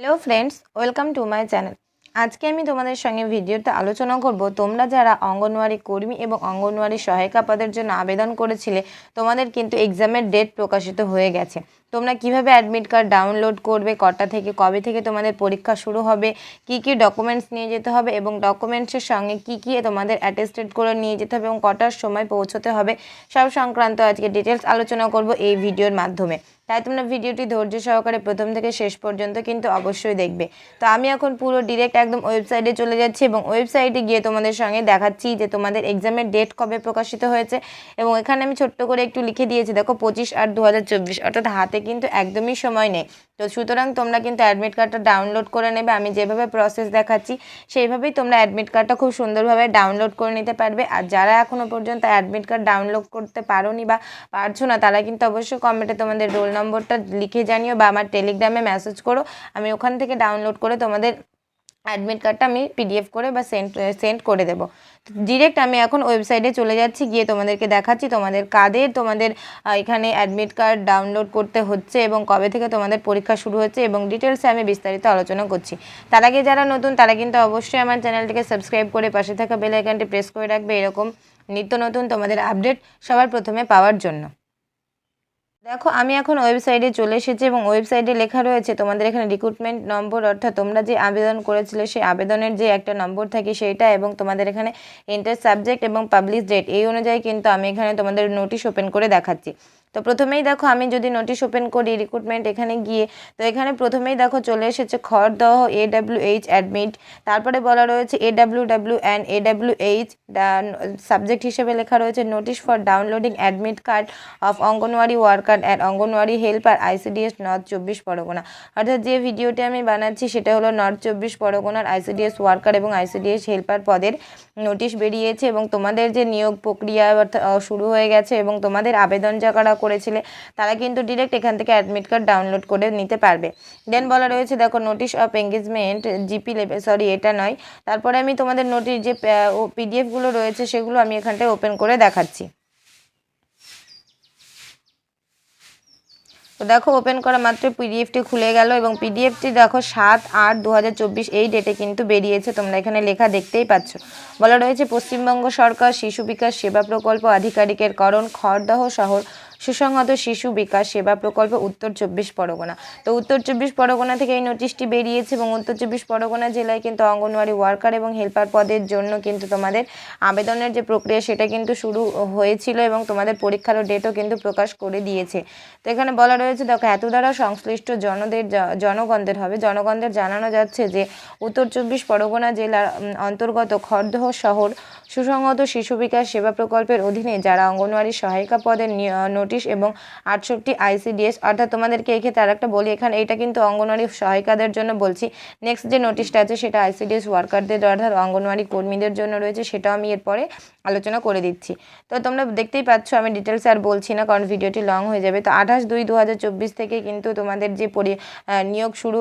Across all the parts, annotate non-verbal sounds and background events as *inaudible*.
Hello friends welcome to my channel আজকে আমি তোমাদের সঙ্গে ভিডিওতে আলোচনা করব, তোমরা যারা অঙ্গনওয়াড়ি কর্মী এবং অঙ্গনওয়াড়ি সহায়িকা পদের জন্য আবেদন করেছিলে, তোমাদের কিন্তু এক্সামের ডেট প্রকাশিত হয়ে গেছে। তোমরা কীভাবে অ্যাডমিট কার্ড ডাউনলোড করবে, কটা থেকে, কবে থেকে তোমাদের পরীক্ষা শুরু হবে, কি কি ডকুমেন্টস নিয়ে যেতে হবে এবং ডকুমেন্টসের সঙ্গে কি কি তোমাদের অ্যাটেস্টেড করে নিয়ে যেতে হবে এবং কটার সময় পৌঁছতে হবে, সব সংক্রান্ত আজকে ডিটেলস আলোচনা করব এই ভিডিওর মাধ্যমে। তাই তোমরা ভিডিওটি ধৈর্য সহকারে প্রথম থেকে শেষ পর্যন্ত কিন্তু অবশ্যই দেখবে। তো আমি এখন পুরো ডিরেক্ট একদম ওয়েবসাইটে চলে যাচ্ছি এবং ওয়েবসাইটে গিয়ে তোমাদের সঙ্গে দেখাচ্ছি যে তোমাদের এক্সামের ডেট কবে প্রকাশিত হয়েছে এবং এখানে আমি ছোট্ট করে একটু লিখে দিয়েছি, দেখো পঁচিশ আট দু অর্থাৎ হাতে কিন্তু একদমই সময় নেই। তো সুতরাং তোমরা কিন্তু অ্যাডমিট কার্ডটা ডাউনলোড করে নেবে। আমি যেভাবে প্রসেস দেখাচ্ছি, সেইভাবেই তোমরা অ্যাডমিট কার্ডটা খুব সুন্দরভাবে ডাউনলোড করে নিতে পারবে। আর যারা এখনও পর্যন্ত অ্যাডমিট কার্ড ডাউনলোড করতে পারোনি বা পারছ না, তারা কিন্তু অবশ্যই কমেন্টে তোমাদের রোল নম্বরটা লিখে জানিও বা আমার টেলিগ্রামে মেসেজ করো। আমি ওখান থেকে ডাউনলোড করে তোমাদের অ্যাডমিট কার্ডটা আমি পিডিএফ করে বা সেন্ড সেন্ড করে দেবো। ডিরেক্ট আমি এখন ওয়েবসাইটে চলে যাচ্ছি, গিয়ে তোমাদেরকে দেখাচ্ছি তোমাদের কাদের, তোমাদের এখানে অ্যাডমিট কার্ড ডাউনলোড করতে হচ্ছে এবং কবে থেকে তোমাদের পরীক্ষা শুরু হচ্ছে এবং ডিটেলসে আমি বিস্তারিত আলোচনা করছি। তার আগে যারা নতুন, তারা কিন্তু অবশ্যই আমার চ্যানেলটিকে সাবস্ক্রাইব করে পাশে থাকা বেল আইকনটি প্রেস করে রাখবে। এরকম নিত্য নতুন তোমাদের আপডেট সবার প্রথমে পাওয়ার জন্য। দেখো, আমি এখন ওয়েবসাইটে চলে এসেছি এবং ওয়েবসাইটে লেখা রয়েছে, তোমাদের এখানে রিক্রুটমেন্ট নম্বর অর্থাৎ তোমরা যে আবেদন করেছিলে, সেই আবেদনের যে একটা নম্বর থাকে সেইটা এবং তোমাদের এখানে ইন্টার সাবজেক্ট এবং পাবলিশ ডেট এই অনুযায়ী কিন্তু আমি এখানে তোমাদের নোটিশ ওপেন করে দেখাচ্ছি। তো প্রথমেই দেখো আমি যদি নোটিশ ওপেন করি রিক্রুটমেন্ট এখানে গিয়ে, তো এখানে প্রথমেই দেখো চলে এসেছে Khardah A W H admit তারপরে বলা রয়েছে A W W and A W H subject হিসেবে লেখা রয়েছে notice for downloading admit card of anganwadi worker and anganwadi helper ICDS north চব্বিশ পরগনা। অর্থাৎ যে ভিডিওটি আমি বানাচ্ছি সেটা হলো নর্থ চব্বিশ পরগনার আইসিডিএস ওয়ার্কার এবং আইসিডিএস হেল্পার পদের নোটিশ বেরিয়েছে এবং তোমাদের যে নিয়োগ প্রক্রিয়া শুরু হয়ে গেছে এবং তোমাদের আবেদন যারা করেছিলে, তারা কিন্তু ডিরেক্ট এখান থেকে অ্যাডমিট কার্ড ডাউনলোড করে নিতে পারবে। দেন বলা রয়েছে, দেখো notice of engagement GP level sorry এটা নয়। তারপরে আমি তোমাদের নোটিশ যে পিডিএফগুলো রয়েছে, সেগুলো আমি এখানটায় ওপেন করে দেখাচ্ছি। তো দেখো ওপেন করা মাত্র পিডিএফটি খুলে গেল এবং পিডিএফটি দেখো, সাত আট দু এই ডেটে কিন্তু বেরিয়েছে। তোমরা এখানে লেখা দেখতেই পাচ্ছ। বলা রয়েছে, পশ্চিমবঙ্গ সরকার শিশু বিকাশ সেবা প্রকল্প আধিকারিকের করণ খড়দহ শহর সুসংহত শিশু বিকাশ সেবা প্রকল্প উত্তর চব্বিশ পরগনা। তো উত্তর চব্বিশ পরগনা থেকে এই নোটিশটি বেরিয়েছে এবং উত্তর চব্বিশ পরগনা জেলায় কিন্তু অঙ্গনওয়াড়ি ওয়ার্কার এবং হেল্পার পদের জন্য কিন্তু তোমাদের আবেদনের যে প্রক্রিয়া সেটা কিন্তু শুরু হয়েছিল এবং তোমাদের পরীক্ষারও ডেটও কিন্তু প্রকাশ করে দিয়েছে। তো এখানে বলা রয়েছে, দেখো, এত দ্বারা সংশ্লিষ্ট জনদের জনগণদের হবে, জনগণদের জানানো যাচ্ছে যে উত্তর চব্বিশ পরগনা জেলার অন্তর্গত খড়দহ শহর সুসংহত শিশু বিকাশ সেবা প্রকল্পের অধীনে যারা অঙ্গনওয়াড়ি সহায়িকা পদের নোটিশ এবং আটষট্টি আইসিডিএস। অর্থাৎ তোমাদেরকে এই ক্ষেত্রে আরেকটা বলি, এখানে এটা কিন্তু অঙ্গনওয়াড়ি সহায়িকাদের জন্য বলছি। নেক্সট যে নোটিশটা আছে সেটা আইসিডিএস ওয়ার্কারদের অর্থাৎ অঙ্গনওয়াড়ি কর্মীদের জন্য রয়েছে, সেটাও আমি এরপরে আলোচনা করে দিচ্ছি। তো তোমরা দেখতেই পাচ্ছ, আমি ডিটেলস আর বলছি না, কারণ ভিডিওটি লং হয়ে যাবে। তো আঠাশ দুই দু থেকে কিন্তু তোমাদের যে পরি নিয়োগ শুরু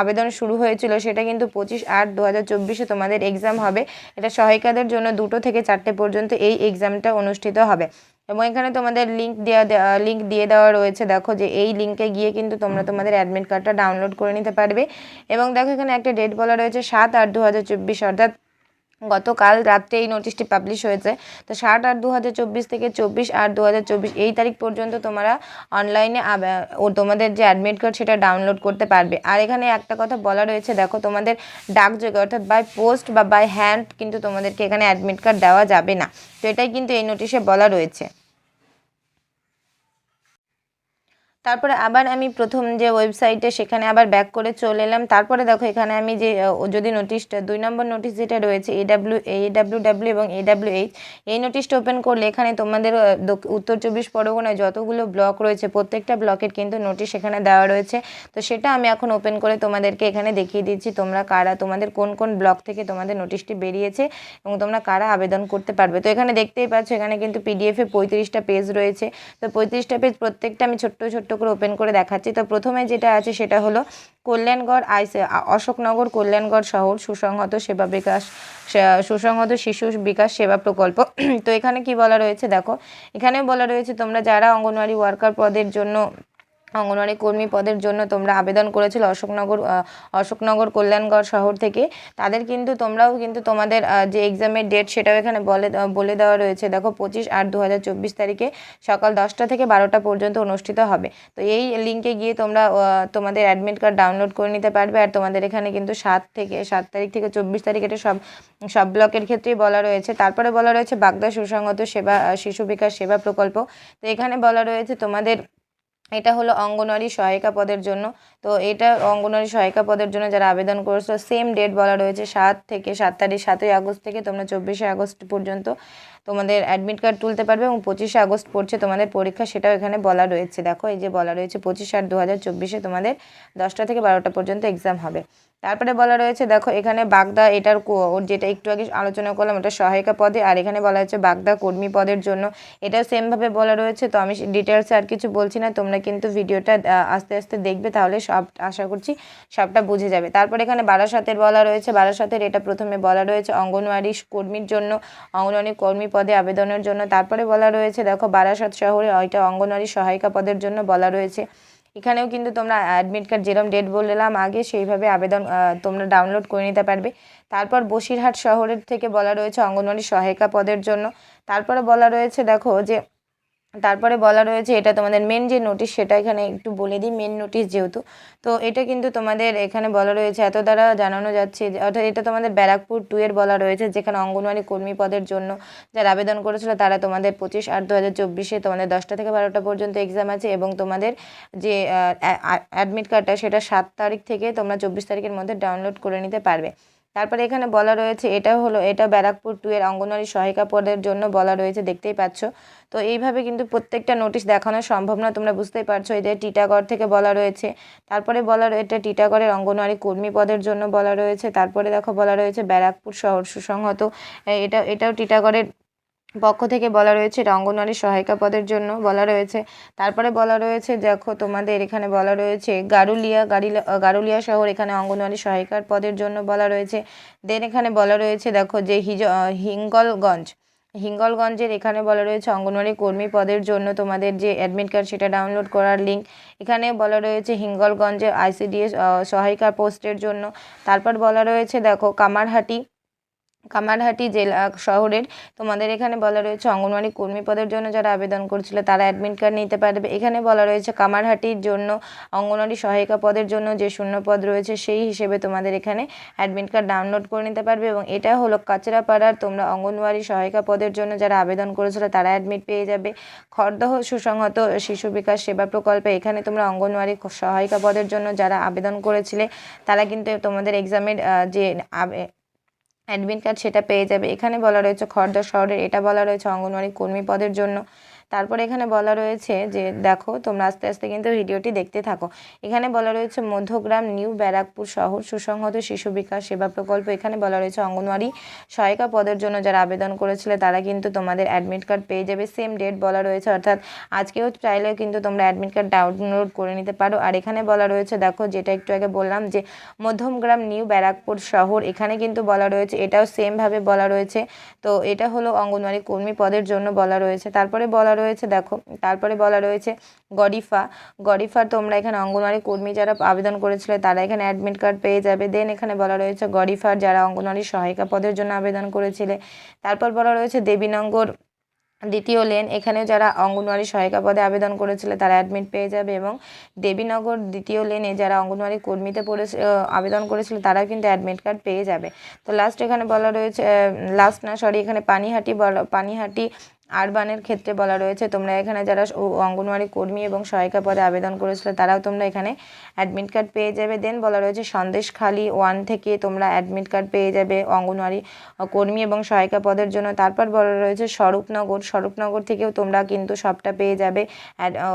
আবেদন শুরু হয়েছিল, সেটা কিন্তু পঁচিশ আট দু হাজার তোমাদের এক্সাম হবে। এটা সহায়িকাদের জন্য দুটো থেকে চারটে পর্যন্ত এই এক্সামটা অনুষ্ঠিত হবে। এবং এখানে তোমাদের লিঙ্ক দেওয়া লিঙ্ক দিয়ে দেওয়া রয়েছে। দেখো যে এই লিঙ্কে গিয়ে কিন্তু তোমরা তোমাদের অ্যাডমিট কার্ডটা ডাউনলোড করে নিতে পারবে। এবং দেখো এখানে একটা ডেট বলা রয়েছে সাত আট দু হাজার চব্বিশ অর্থাৎ গতকাল রাত্রে এই নোটিশটি পাবলিশ হয়েছে। তো ষাট আট দু থেকে চব্বিশ আট দু এই তারিখ পর্যন্ত তোমরা অনলাইনে ও তোমাদের যে অ্যাডমিট কার্ড সেটা ডাউনলোড করতে পারবে। আর এখানে একটা কথা বলা রয়েছে, দেখো তোমাদের ডাক ডাকযোগে অর্থাৎ বাই পোস্ট বা বাই হ্যান্ড কিন্তু তোমাদেরকে এখানে অ্যাডমিট কার্ড দেওয়া যাবে না। তো এটাই কিন্তু এই নোটিশে বলা রয়েছে। তারপরে আবার আমি প্রথম যে ওয়েবসাইটে সেখানে আবার ব্যাক করে চলে এলাম। তারপরে দেখো এখানে আমি যে যদি নোটিশটা দুই নম্বর নোটিশ যেটা রয়েছে এ ডাব্লিউ এ ডাব্লিউ এবং এ ডাব্লিউ এইচ এই নোটিশটা ওপেন করলে এখানে তোমাদের উত্তর চব্বিশ পরগনায় যতগুলো ব্লক রয়েছে, প্রত্যেকটা ব্লকের কিন্তু নোটিশ এখানে দেওয়া রয়েছে। তো সেটা আমি এখন ওপেন করে তোমাদেরকে এখানে দেখিয়ে দিচ্ছি, তোমরা কারা, তোমাদের কোন কোন ব্লক থেকে তোমাদের নোটিশটি বেরিয়েছে এবং তোমরা কারা আবেদন করতে পারবে। তো এখানে দেখতেই পাচ্ছ, এখানে কিন্তু পিডিএফে পঁয়ত্রিশটা পেজ রয়েছে। তো পঁয়ত্রিশটা পেজ প্রত্যেকটা আমি ছোট্ট ছোট্ট করে ওপেন করে দেখাচ্ছি। তো প্রথমে যেটা আছে সেটা হলো কল্যাণগড়, আইসে, অশোকনগর, কল্যাণগড় শহর, সুসংহত সেবা বিকাশ সুসংহত শিশু বিকাশ সেবা প্রকল্প। *clears throat* তো এখানে কি বলা রয়েছে? দেখো এখানে বলা রয়েছে তোমরা যারা অঙ্গনওয়াড়ি ওয়ার্কার পদের জন্য অঙ্গনওয়াড়ি কর্মী পদের জন্য তোমরা আবেদন করেছিলে অশোকনগর অশোকনগর কল্যাণগড় শহর থেকে। তাদের কিন্তু তোমরাও কিন্তু তোমাদের যে এক্সামের ডেট সেটাও এখানে বলে বলে দেওয়া রয়েছে। দেখো, পঁচিশ আট দু তারিখে সকাল দশটা থেকে বারোটা পর্যন্ত অনুষ্ঠিত হবে। তো এই লিঙ্কে গিয়ে তোমরা তোমাদের অ্যাডমিট কার্ড ডাউনলোড করে নিতে পারবে। আর তোমাদের এখানে কিন্তু সাত থেকে, সাত তারিখ থেকে চব্বিশ তারিখ এটা সব সব ব্লকের ক্ষেত্রেই বলা রয়েছে। তারপরে বলা রয়েছে বাগদা সুসংগত সেবা শিশু বিকাশ সেবা প্রকল্প। তো এখানে বলা রয়েছে তোমাদের এটা হলো অঙ্গনওয়াড়ি সহায়িকা পদের জন্য। তো এটা অঙ্গনওয়াড়ি সহায়িকা পদের জন্য যারা আবেদন করেছিল সেম ডেট বলা রয়েছে, সাত থেকে সাত তারিখ, সাতই আগস্ট থেকে তোমরা চব্বিশে আগস্ট পর্যন্ত তোমাদের অ্যাডমিট কার্ড তুলতে পারবে এবং পঁচিশে আগস্ট পড়ছে তোমাদের পরীক্ষা, সেটাও এখানে বলা রয়েছে। দেখো, এই যে বলা রয়েছে, পঁচিশ আট দু হাজার চব্বিশে তোমাদের দশটা থেকে বারোটা পর্যন্ত এক্সাম হবে। তারপরে বলা রয়েছে, দেখো এখানে বাগদা এটার ওর যেটা একটু আগে আলোচনা করলাম, ওটা সহায়িকা পদে, আর এখানে বলা হচ্ছে বাগদা কর্মী পদের জন্য। এটাও সেমভাবে বলা রয়েছে, তো আমি ডিটেলসে আর কিছু বলছি না, তোমরা কিন্তু ভিডিওটা আস্তে আস্তে দেখবে, তাহলে সব, আশা করছি সবটা বুঝে যাবে। তারপর এখানে বারাসাতের বলা রয়েছে, বারাসাতের এটা প্রথমে বলা রয়েছে অঙ্গনওয়াড়ি কর্মীর জন্য, অঙ্গনওয়াড়ি কর্মী পদে আবেদনের জন্য। তারপরে বলা রয়েছে, দেখো বারাসাত শহরে ওইটা অঙ্গনওয়াড়ি সহায়িকা পদের জন্য বলা রয়েছে। এখানেও কিন্তু তোমরা অ্যাডমিট কার্ড যেরকম ডেট বললাম আগে, সেইভাবে আবেদন তোমরা ডাউনলোড করে নিতে পারবে। তারপর বসিরহাট শহরের থেকে বলা রয়েছে অঙ্গনওয়াড়ি সহায়িকা পদের জন্য। তারপরে বলা রয়েছে, দেখো যে তারপরে বলা রয়েছে এটা তোমাদের মেন যে নোটিশ সেটা এখানে একটু বলে দিই মেন নোটিশ যেহেতু। তো এটা কিন্তু তোমাদের এখানে বলা রয়েছে, এত দ্বারা জানানো যাচ্ছে অর্থাৎ এটা তোমাদের ব্যারাকপুর টু এর বলা রয়েছে, যেখানে অঙ্গনওয়াড়ি কর্মী পদের জন্য যারা আবেদন করেছিল, তারা তোমাদের পঁচিশ আট দু হাজার চব্বিশে তোমাদের দশটা থেকে বারোটা পর্যন্ত এক্সাম আছে এবং তোমাদের যে অ্যাডমিট কার্ডটা সেটা সাত তারিখ থেকে তোমরা চব্বিশ তারিখের মধ্যে ডাউনলোড করে নিতে পারবে। তারপরে এখানে বলা রয়েছে, এটা হলো, এটা ব্যারাকপুর টু এর অঙ্গনওয়াড়ি সহায়িকা পদের জন্য বলা রয়েছে, দেখতেই পাচ্ছ। তো এইভাবে কিন্তু প্রত্যেকটা নোটিশ দেখানো সম্ভব না, তোমরা বুঝতেই পারছ। এটা টিটাগড় থেকে বলা রয়েছে, তারপরে বলা রয়েছে এটা টিটাগড়ের অঙ্গনওয়াড়ি কর্মী পদের জন্য বলা রয়েছে, তারপরে দেখো বলা রয়েছে ব্যারাকপুর শহর সুসংহত। এটা, এটাও টিটাগড়ের পক্ষ থেকে বলা রয়েছে, এটা সহায়িকা পদের জন্য বলা রয়েছে। তারপরে বলা রয়েছে, দেখো তোমাদের এখানে বলা রয়েছে, গারুলিয়া গাড়িলা গারুলিয়া শহর এখানে অঙ্গনওয়াড়ি সহায়িকার পদের জন্য বলা রয়েছে। দেন এখানে বলা রয়েছে, দেখো যে হিজ হিঙ্গলগঞ্জ, হিঙ্গলগঞ্জের এখানে বলা রয়েছে, অঙ্গনওয়াড়ি কর্মী পদের জন্য তোমাদের যে অ্যাডমিট কার্ড সেটা ডাউনলোড করার লিঙ্ক এখানে বলা রয়েছে, হিঙ্গলগঞ্জে আইসিডিএস সহায়িকা পোস্টের জন্য। তারপর বলা রয়েছে, দেখো কামারহাটি কামারহাটি জেলা শহরের, তোমাদের এখানে বলা রয়েছে অঙ্গনওয়াড়ি কর্মী পদের জন্য যারা আবেদন করছিল তারা অ্যাডমিট কার্ড নিতে পারবে। এখানে বলা রয়েছে কামারহাটির জন্য অঙ্গনওয়াড়ি সহায়িকা পদের জন্য যে শূন্য পদ রয়েছে সেই হিসেবে তোমাদের এখানে অ্যাডমিট কার্ড ডাউনলোড করে নিতে পারবে এবং এটা হলো কাচরাপাড়ার তোমরা অঙ্গনওয়াড়ি সহায়িকা পদের জন্য যারা আবেদন করেছিল তারা অ্যাডমিট পেয়ে যাবে। খড়দহ সুসংহত শিশু বিকাশ সেবা প্রকল্পে এখানে তোমরা অঙ্গনওয়াড়ি সহায়িকা পদের জন্য যারা আবেদন করেছিলে তারা কিন্তু তোমাদের এক্সামের যে অ্যাডমিট কার্ড সেটা পেয়ে যাবে। এখানে বলা রয়েছে খড়দা শহরের, এটা বলা রয়েছে অঙ্গনওয়াড়ি কর্মী পদের জন্য। তারপরে এখানে বলা রয়েছে যে, দেখো, তোমরা আস্তে আস্তে কিন্তু ভিডিওটি দেখতে থাকো। এখানে বলা রয়েছে মধ্যগ্রাম, নিউ ব্যারাকপুর শহর, সুসংহত শিশু বিকাশ সেবা প্রকল্প। এখানে বলা রয়েছে অঙ্গনওয়াড়ি সহায়িকা পদের জন্য যারা আবেদন করেছিলে, তারা কিন্তু তোমাদের অ্যাডমিট কার্ড পেয়ে যাবে। সেম ডেট বলা রয়েছে, অর্থাৎ আজকেও চাইলেও কিন্তু তোমরা অ্যাডমিট কার্ড ডাউনলোড করে নিতে পারো। আর এখানে বলা রয়েছে, দেখো, যেটা একটু আগে বললাম যে, মধ্যমগ্রাম, নিউ ব্যারাকপুর শহর, এখানে কিন্তু বলা রয়েছে, এটাও সেমভাবে বলা রয়েছে। তো এটা হলো অঙ্গনওয়াড়ি কর্মী পদের জন্য বলা রয়েছে। তারপরে বলা রয়েছে, দেখো। তারপরে বলা রয়েছে গরিফা। গরিফা তোমরা এখানে অঙ্গনওয়াড়ি কর্মী যারা আবেদন করেছিলে, তারা এখানে অ্যাডমিট কার্ড পেয়ে যাবে। দেন এখানে বলা রয়েছে গরিফার যারা অঙ্গনওয়াড়ি সহায়িকা পদের জন্য আবেদন করেছিলে। তারপর বলা রয়েছে দেবীনগর দ্বিতীয় লেন, এখানেও যারা অঙ্গনওয়াড়ি সহায়িকা পদে আবেদন করেছিল, তারা অ্যাডমিট পেয়ে যাবে এবং দেবীনগর দ্বিতীয় লেনে যারা অঙ্গনওয়াড়ি কর্মীতে পড়ে আবেদন করেছিল, তারাও কিন্তু অ্যাডমিট কার্ড পেয়ে যাবে। তো লাস্ট এখানে বলা রয়েছে লাস্ট না সরি এখানে পানিহাটি বলা, পানিহাটি আরবানের ক্ষেত্রে বলা রয়েছে, তোমরা এখানে যারা অঙ্গনওয়াড়ি কর্মী এবং সহায়িকা পদে আবেদন করেছিল, তারাও তোমরা এখানে অ্যাডমিট কার্ড পেয়ে যাবে। দেন বলা রয়েছে সন্দেশখালি ওয়ান থেকে তোমরা অ্যাডমিট কার্ড পেয়ে যাবে অঙ্গনওয়াড়ি কর্মী এবং সহায়িকা পদের জন্য। তারপর বলা রয়েছে, স্বরূপনগর স্বরূপনগর থেকেও তোমরা কিন্তু সবটা পেয়ে যাবে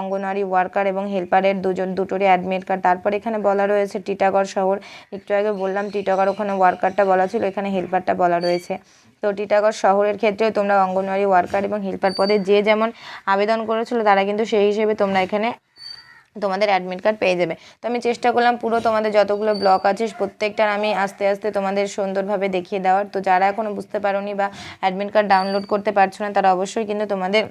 অঙ্গনওয়াড়ি ওয়ার্কার এবং হেল্পারের দুজন, দুটোরই অ্যাডমিট কার্ড তারপর এখানে বলা রয়েছে, টিটাগড় শহর, একটু আগে বললাম, টিটাগড় ওখানে ওয়ার্কারটা বলা ছিল, এখানে হেল্পারটা বলা রয়েছে। তো টিটাগড় শহরের ক্ষেত্রেও তোমরা অঙ্গনওয়াড়ি ওয়ার্কার এবং হেল্পার পদে যে যেমন আবেদন করেছিল, তারা কিন্তু সেই হিসেবে তোমরা এখানে তোমাদের অ্যাডমিট কার্ড পেয়ে যাবে। তো আমি চেষ্টা করলাম পুরো তোমাদের যতগুলো ব্লক আছে, প্রত্যেকটার আমি আস্তে আস্তে তোমাদের সুন্দরভাবে দেখিয়ে দেওয়ার। তো যারা এখনও বুঝতে পারোনি বা অ্যাডমিট কার্ড ডাউনলোড করতে পারছ না, তারা অবশ্যই কিন্তু তোমাদের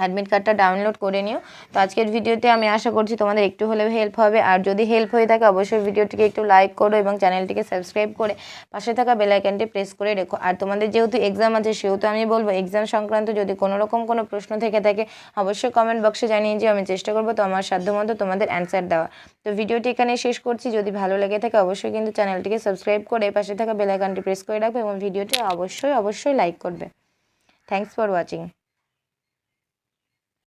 অ্যাডমিট কার্ডটা ডাউনলোড করে নিও। তো আজকের ভিডিওতে আমি আশা করছি তোমাদের একটু হলেও হেল্প হবে। আর যদি হেল্প হয়ে থাকে, অবশ্যই ভিডিওটিকে একটু লাইক করো এবং চ্যানেলটিকে সাবস্ক্রাইব করে পাশে থাকা বেল আইকনটি প্রেস করে রেখো। আর তোমাদের যেহেতু এক্সাম আছে, সেহেতু আমি বলব এক্সাম সংক্রান্ত যদি কোনো রকম কোনো প্রশ্ন থেকে থাকে, অবশ্যই কমেন্ট বক্সে জানিয়ে যে আমি চেষ্টা করব তো আমার সাধ্যমতো তোমাদের অ্যান্সার দেওয়া তো ভিডিওটি এখানে শেষ করছি। যদি ভালো লেগে থাকে, অবশ্যই কিন্তু চ্যানেলটিকে সাবস্ক্রাইব করে পাশে থাকা বেল আইকনটি প্রেস করে রাখবে এবং ভিডিওটি অবশ্যই অবশ্যই লাইক করবে। Thanks for watching